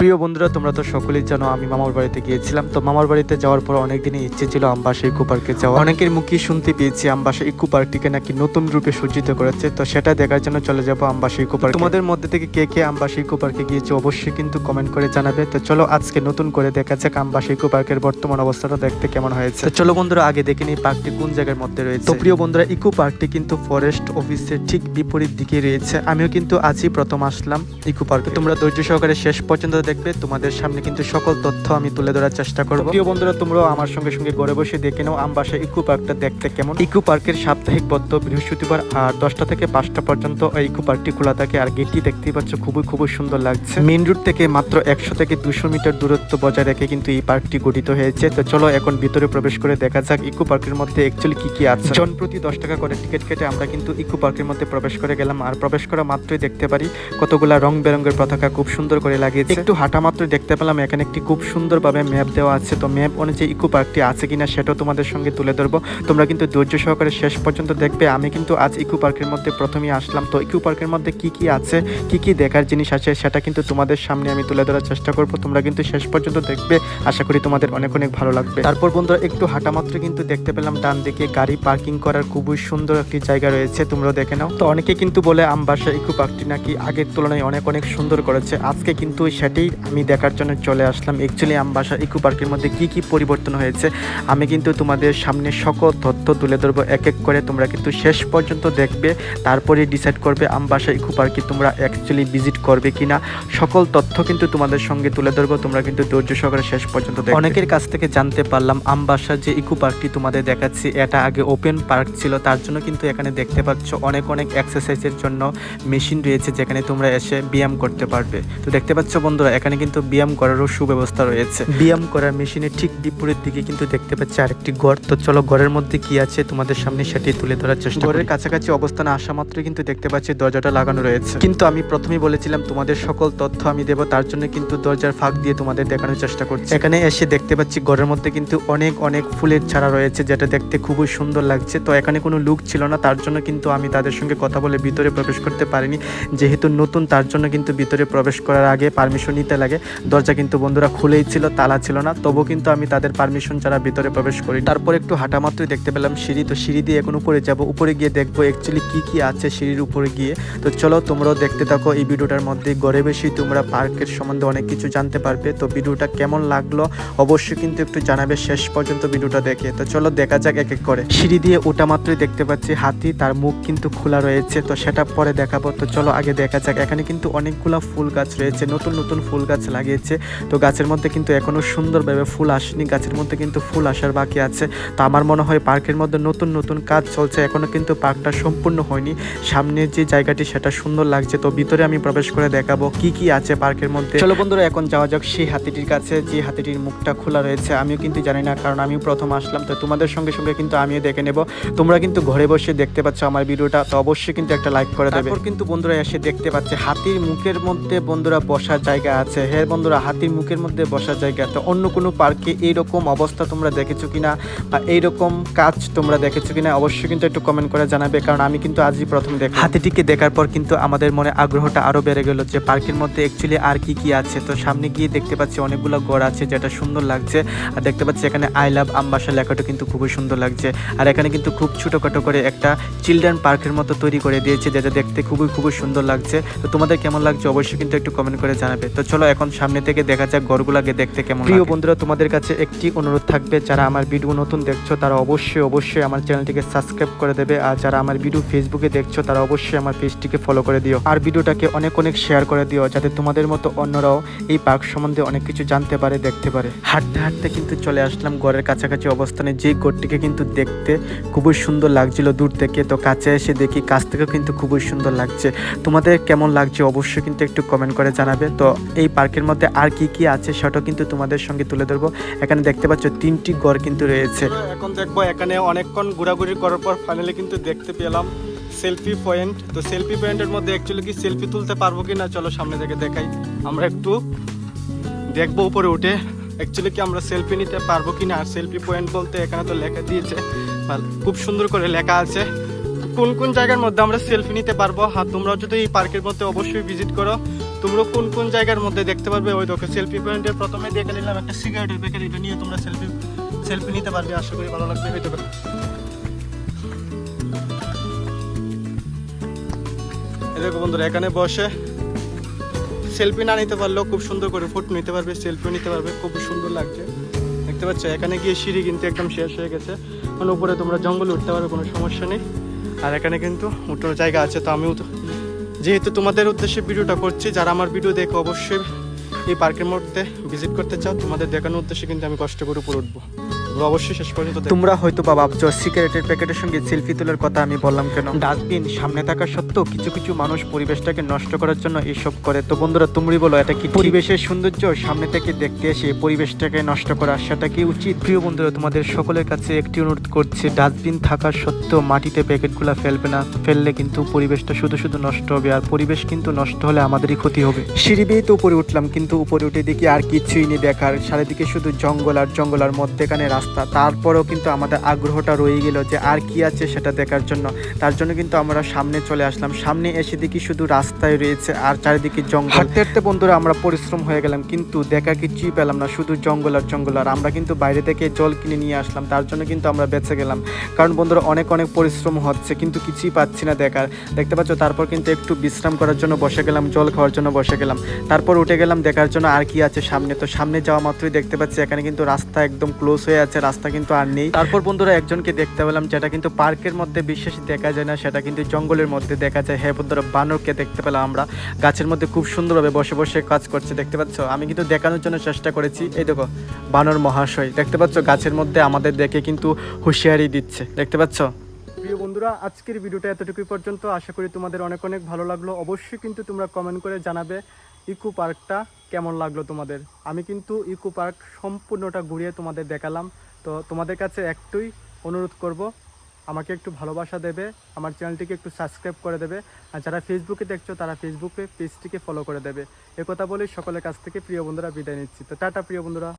প্রিয় বন্ধুরা, তোমরা তো সকলেই জানো, আমি মামার বাড়িতে গিয়েছিলাম। তো মামার বাড়িতে যাওয়ার পর অনেক দিনই ইচ্ছে ছিল আমবাসা ইকো পার্কে যাওয়া অনেকের মুখে শুনতে পেয়েছি আমবাসা ইকো পার্কটিকে নাকি নতুন রূপে সজ্জিত করেছে। তো সেটা দেখার জন্য চলে যাব আমবাসা ইকো পার্ক তোমাদের মধ্যে থেকে কে কে আমবাসা ইকো পার্কে গিয়েছে অবশ্যই কিন্তু কমেন্ট করে জানাবে। তো চলো আজকে নতুন করে দেখা যাক আমবাসা ইকো পার্কের বর্তমান অবস্থাটা দেখতে কেমন হয়েছে। তো চলো বন্ধুরা, আগে দেখে নিই পার্কটি কোন জায়গার মধ্যে রয়েছে। তো প্রিয় বন্ধুরা ইকো পার্কটি কিন্তু ফরেস্ট অফিসের ঠিক বিপরীত দিকে রয়েছে। আমিও কিন্তু আজই প্রথম আসলাম ইকো পার্কে তোমরা ধৈর্য সহকারে শেষ পর্যন্ত দেখবে তোমাদের সামনে কিন্তু সকল তথ্য আমি তুলে ধরার চেষ্টা করব। প্রিয় বন্ধুরা তোমরাও আমার সঙ্গে সঙ্গে ঘরে বসে দেখে নাও আমবাসা ইকো পার্কটা দেখতে কেমন। ইকো পার্কের সাপ্তাহিক বদ্ধ বৃহস্পতিবার আর দশটা থেকে পাঁচটা পর্যন্ত ইকো পার্কটি খোলা থাকে আর গেটটি দেখতেই পাচ্ছ খুবই খুবই সুন্দর লাগছে। মেইন রোড থেকে মাত্র একশো থেকে দুশো মিটার দূরত্ব বজায় রেখে কিন্তু এই পার্কটি গঠিত হয়েছে। তো চলো এখন ভিতরে প্রবেশ করে দেখা যাক ইকো পার্কের মধ্যে অ্যাকচুয়ালি কি কি আছে। জন প্রতি দশ টাকা করে টিকিট কেটে আমরা কিন্তু ইকো পার্কের মধ্যে প্রবেশ করে গেলাম। আর প্রবেশ করা মাত্রই দেখতে পারি কতগুলা রং বেরঙের পতাকা খুব সুন্দর করে লাগিয়েছে। একটু হাঁটা মাত্রই দেখতে পেলাম, এখানে একটি খুব সুন্দরভাবে ম্যাপ দেওয়া আছে। তো ম্যাপ অনুযায়ী ইকো পার্কটি আছে কিনা সেটাও তোমাদের সঙ্গে তুলে ধরবো। তোমরা কিন্তু ধৈর্য সহকারে শেষ পর্যন্ত দেখবে। আমি কিন্তু আজ ইকো পার্কের মধ্যে প্রথমেই আসলাম। তো ইকো পার্কের মধ্যে কি কি আছে, কি কি দেখার জিনিস আছে, সেটা কিন্তু তোমাদের সামনে আমি তুলে ধরার চেষ্টা করব। তোমরা কিন্তু শেষ পর্যন্ত দেখবে। আশা করি তোমাদের অনেক অনেক ভালো লাগবে। তারপর বন্ধুরা, একটু হাঁটা মাত্র কিন্তু দেখতে পেলাম ডান দিকে গাড়ি পার্কিং করার খুবই সুন্দর একটি জায়গা রয়েছে। তোমরা দেখে নাও। তো অনেকে কিন্তু বলে আমবাসা ইকো পার্কটি নাকি আগের তুলনায় অনেক অনেক সুন্দর করেছে। আজকে কিন্তু সেটাই আমি দেখার জন্য চলে আসলাম। অ্যাকচুয়ালি আমবাসা ইকো পার্কের মধ্যে কি কি পরিবর্তন হয়েছে, আমি কিন্তু তোমাদের সামনে সকল তথ্য তুলে ধরবো। এক এক করে তোমরা কিন্তু শেষ পর্যন্ত দেখবে, তারপরে ডিসাইড করবে আমবাসা ইকো পার্কে তোমরা অ্যাকচুয়ালি ভিজিট করবে কিনা। সকল তথ্য কিন্তু তোমাদের সঙ্গে তুলে ধরবো, তোমরা কিন্তু ধৈর্য সহকারে শেষ পর্যন্ত দেখবে। অনেকের কাছ থেকে জানতে পারলাম আমবাসা যে ইকো পার্কটি তোমাদের দেখাচ্ছি, এটা আগে ওপেন পার্ক ছিল, তার জন্য কিন্তু এখানে দেখতে পাচ্ছ অনেক অনেক এক্সারসাইজের জন্য মেশিন রয়েছে, যেখানে তোমরা এসে ব্যায়াম করতে পারবে। তো দেখতে পাচ্ছ বন্ধুরা এখানে কিন্তু ব্যায়াম করারও সুব্যবস্থা রয়েছে। ব্যায়াম করার মেশিনের ঠিক বিপরীত দিকে কিন্তু দেখতে পাচ্ছি আরেকটি ঘর তো চলো ঘরের মধ্যে কি আছে তোমাদের সামনে সেটি তুলে ধরার চেষ্টা ঘরের কাছাকাছি অবস্থানে আসা মাত্রই কিন্তু দেখতে পাচ্ছি দরজাটা লাগানো রয়েছে। কিন্তু আমি প্রথমেই বলেছিলাম তোমাদের সকল তথ্য আমি দেবো তার জন্য কিন্তু দরজার ফাঁক দিয়ে তোমাদের দেখানোর চেষ্টা করছি। এখানে এসে দেখতে পাচ্ছি ঘরের মধ্যে কিন্তু অনেক অনেক ফুলের ছাড়া রয়েছে যেটা দেখতে খুবই সুন্দর লাগছে। তো এখানে কোনো লুক ছিল না তার জন্য কিন্তু আমি তাদের সঙ্গে কথা বলে ভিতরে প্রবেশ করতে পারিনি। যেহেতু নতুন তার জন্য কিন্তু ভিতরে প্রবেশ করার আগে পারমিশন নিতে লাগে। দরজা কিন্তু বন্ধুরা খুলেই ছিল, তালা ছিল না। তবু কিন্তু আমি তাদের পারমিশন ছাড়া ভিতরে প্রবেশ করি তারপর একটু হাঁটা মাত্রই দেখতে পেলাম সিঁড়ি। তো সিঁড়ি দিয়ে এখন উপরে যাব। উপরে গিয়ে দেখব অ্যাকচুয়ালি কি কি আছে সিঁড়ির উপরে গিয়ে। তো চলো তোমরাও দেখতে থাকো এই ভিডিওটার মধ্যে। গড়ে বেশি তোমরা পার্কের সম্বন্ধে অনেক কিছু জানতে পারবে। তো ভিডিওটা কেমন লাগল অবশ্যই কিন্তু একটু জানাবে শেষ পর্যন্ত ভিডিওটা দেখে। তো চলো দেখা যাক এক এক করে। সিঁড়ি দিয়ে ওটা মাত্রই দেখতে পাচ্ছি হাতি। তার মুখ কিন্তু খোলা রয়েছে। তো সেটা পরে দেখাবো। তো চলো আগে দেখা যাক। এখানে কিন্তু অনেকগুলো ফুল গাছ রয়েছে। নতুন নতুন ফুল গাছ লাগিয়েছে। তো গাছের মধ্যে কিন্তু এখনও সুন্দরভাবে ফুল আসেনি। গাছের মধ্যে কিন্তু ফুল আসার বাকি আছে। তো আমার মনে হয় পার্কের মধ্যে নতুন নতুন কাজ চলছে। এখনও কিন্তু পার্কটা সম্পূর্ণ হয়নি। সামনে যে জায়গাটি সেটা সুন্দর লাগছে। তো ভিতরে আমি প্রবেশ করে দেখাবো কি কি আছে পার্কের মধ্যে। চলো বন্ধুরা এখন যাওয়া যাক সেই হাতিটির কাছে যে হাতিটির মুখটা খোলা রয়েছে। আমিও কিন্তু জানি না কারণ আমিও প্রথম আসলাম। তো তোমাদের সঙ্গে সঙ্গে কিন্তু আমিও দেখে নেব। তোমরা কিন্তু ঘরে বসে দেখতে পাচ্ছ আমার ভিডিওটা। তো অবশ্যই কিন্তু একটা লাইক করে দেবে। কিন্তু বন্ধুরা এসে দেখতে পাচ্ছে হাতির মুখের মধ্যে বন্ধুরা বসার জায়গা আছে। হ্যাঁ বন্ধুরা, হাতির মুখের মধ্যে বসার জায়গা। তো অন্য কোনো পার্কে এইরকম অবস্থা তোমরা দেখেছ কিনা বা এইরকম কাজ তোমরা দেখেছ কিনা, অবশ্যই কিন্তু একটু কমেন্ট করে জানাবে, কারণ আমি কিন্তু আজই প্রথম দেখ হাতিটিকে দেখার পর কিন্তু আমাদের মনে আগ্রহটা আরও বেড়ে গেল যে পার্কের মধ্যে অ্যাকচুয়ালি আর কি কি আছে। তো সামনে গিয়ে দেখতে পাচ্ছি অনেকগুলো গড় আছে যেটা সুন্দর লাগছে, আর দেখতে পাচ্ছি এখানে আই লাভ আমবাসা লেখাটা কিন্তু খুবই সুন্দর লাগছে। আর এখানে কিন্তু খুব ছোটোখাটো করে একটা চিলড্রেন পার্কের মতো তৈরি করে দিয়েছে, যেটা দেখতে খুবই খুবই সুন্দর লাগছে। তো তোমাদের কেমন লাগছে অবশ্যই কিন্তু একটু কমেন্ট করে জানাবে। তো চলো এখন সামনে থেকে দেখা যাক গড়গুলাকে দেখতে কেমন প্রিয় বন্ধুরা তোমাদের কাছে একটি অনুরোধ থাকবে যারা আমার ভিডিও নতুন দেখছ তারা অবশ্যই অবশ্যই আমার চ্যানেলটিকে সাবস্ক্রাইব করে দেবে আর যারা আমার ভিডিও ফেসবুকে দেখছ তারা অবশ্যই আমার পেজটিকে ফলো করে দিও। আর ভিডিওটাকে অনেক অনেক শেয়ার করে দিও যাতে তোমাদের মতো অন্যরাও এই পার্ক সম্বন্ধে অনেক কিছু জানতে পারে দেখতে পারে। হাঁটতে হাঁটতে কিন্তু চলে আসলাম ঘরের কাছাকাছি অবস্থানে। যেই ঘরটিকে কিন্তু দেখতে খুবই সুন্দর লাগছিল দূর থেকে তো কাছে এসে দেখি কাছ থেকেও কিন্তু খুবই সুন্দর লাগছে। তোমাদের কেমন লাগছে অবশ্যই কিন্তু একটু কমেন্ট করে জানাবে। তো এই পার্কের মধ্যে আর কি কি আছে সেটাও কিন্তু তোমাদের সঙ্গে তুলে ধরবো। এখানে দেখতে পাচ্ছ তিনটি ঘর কিন্তু রয়েছে। এখন দেখব এখানে অনেকক্ষণ ঘোরাঘুরি করার পর ফাইনালি কিন্তু দেখতে পেলাম সেলফি পয়েন্ট তো সেলফি পয়েন্টের মধ্যে অ্যাকচুয়ালি কি সেলফি তুলতে পারব কি না চলো সামনে থেকে দেখাই। আমরা একটু দেখব উপরে উঠে অ্যাকচুয়ালি কি আমরা সেলফি নিতে পারব কি না সেলফি পয়েন্ট বলতে এখানে তো লেখা দিয়েছে। খুব সুন্দর করে লেখা আছে। কোন কোন জায়গার মধ্যে আমরা সেলফি নিতে পারব? আর তোমরা যদি এই পার্কের মধ্যে অবশ্যই ভিজিট করো। তোমরা কোন কোন জায়গার মধ্যে দেখতে পারবে? ওই দেখো সেলফি পয়েন্টের প্রথমে দেখে নিলাম একটা সিগারেটের প্যাকেট এটা নিয়ে তোমরা সেলফি সেলফি নিতে পারবে, আশা করি ভালো লাগবে, এই দেখো। বন্ধুরা, এখানে বসে সেলফি না নিতে পারলেও খুব সুন্দর করে ফটো নিতে পারবে সেলফি নিতে পারবে, খুব সুন্দর লাগছে। দেখতে পাচ্ছ, এখানে গিয়ে সিঁড়ি কিন্তু একদম শেষ হয়ে গেছে। মানে উপরে তোমরা জঙ্গলে উঠতে পারো কোনো সমস্যা নেই। আর এখানে কিন্তু উঠার জায়গা আছে, তো আমিও তো যেহেতু তোমাদের উদ্দেশ্যে ভিডিওটা করছি, যারা আমার ভিডিও দেখো অবশ্যই এই পার্কের মধ্যে ভিজিট করতে চাও, তোমাদের দেখানোর উদ্দেশ্যে কিন্তু আমি কষ্ট করে উপরে উঠবো। অবশ্যই শেষ পর্যন্ত তোমরা হয়তো বা ভাবছ সিগারেটের প্যাকেটের সঙ্গে সেলফি তোলার কথা আমি বললাম কেন? ডাস্টবিন সামনে থাকা সত্ত্বেও কিছু কিছু মানুষ পরিবেশটাকে নষ্ট করার জন্য এইসব করে। তো বন্ধুরা তুমি বলো এটা কি পরিবেশের সৌন্দর্য? সামনে থেকে দেখতে এসে পরিবেশটাকে নষ্ট করা সেটা কি উচিত? প্রিয় বন্ধুরা তোমাদের সকলের কাছে একটি অনুরোধ করছি ডাস্টবিন থাকার সত্ত্বেও মাটিতে প্যাকেটগুলো ফেলবে না। ফেললে কিন্তু পরিবেশটা শুধু শুধু নষ্ট হবে আর পরিবেশ কিন্তু নষ্ট হলে আমাদেরই ক্ষতি হবে। সিঁড়ি বেয়ে তো উপরে উঠলাম কিন্তু উপরে উঠে দেখি আর কিছুই নেই দেখার। চারিদিকে শুধু জঙ্গল আর জঙ্গল আর মধ্যেখানে রাস্তা তারপরেও কিন্তু আমাদের আগ্রহটা রয়ে গেল যে আর কি আছে সেটা দেখার জন্য। তার জন্য কিন্তু আমরা সামনে চলে আসলাম। সামনে এসে দেখি শুধু রাস্তায় রয়েছে আর চারিদিকে জঙ্গল। হাঁটতে হাঁটতে বন্ধুরা আমরা পরিশ্রম হয়ে গেলাম, কিন্তু দেখা কিছুই পেলাম না, শুধু জঙ্গল আর জঙ্গল। আর আমরা কিন্তু বাইরে থেকে জল কিনে নিয়ে আসলাম, তার জন্য কিন্তু আমরা বেঁচে গেলাম। কারণ বন্ধুরা অনেক অনেক পরিশ্রম হচ্ছে, কিন্তু কিছুই পাচ্ছি না দেখার। দেখতে পাচ্ছ, তারপর কিন্তু একটু বিশ্রাম করার জন্য বসে গেলাম, জল খাওয়ার জন্য বসে গেলাম। তারপর উঠে গেলাম দেখার জন্য আর কি আছে সামনে। তো সামনে যাওয়া মাত্রই দেখতে পাচ্ছি, এখানে কিন্তু রাস্তা একদম ক্লোজ হয়ে আছে। রাস্তা কিন্তু আর নেই। তারপর বন্ধুরা একজনকে দেখতে পেলাম, যেটা কিন্তু পার্কের মধ্যে বিশেষ দেখা যায় না, সেটা কিন্তু জঙ্গলের মধ্যে দেখা যায়। হ্যাঁ বন্ধুরা, বানরকে দেখতে পেলাম আমরা। গাছের মধ্যে খুব সুন্দরভাবে বসে বসে কাজ করছে, দেখতে পাচ্ছ? আমি কিন্তু দেখানোর জন্য চেষ্টা করেছি। এই দেখো, বানর মহাশয়, দেখতে পাচ্ছ? গাছের মধ্যে আমাদের দেখে কিন্তু হুঁশিয়ারি দিচ্ছে, দেখতে পাচ্ছ? প্রিয় বন্ধুরা, আজকের ভিডিওটা এতটুকুই পর্যন্ত। আশা করি তোমাদের অনেক অনেক ভালো লাগল। অবশ্যই কিন্তু তোমরা কমেন্ট করে জানাবে। ইকো পার্কটা কেমন লাগল তোমাদের? আমি কিন্তু ইকো পার্ক সম্পূর্ণটা ঘুরিয়ে তোমাদের দেখালাম। তো তোমাদের কাছে একটুই অনুরোধ করব, আমাকে একটু ভালোবাসা দেবে, আমার চ্যানেলটিকে একটু সাবস্ক্রাইব করে দেবে, আর যারা ফেসবুকে দেখছ, তারা ফেসবুকে পেজটিকে ফলো করে দেবে। কথা বলেই সকলের কাছ থেকে প্রিয় বন্ধুরা বিদায় নিচ্ছি। তো টাটা প্রিয় বন্ধুরা।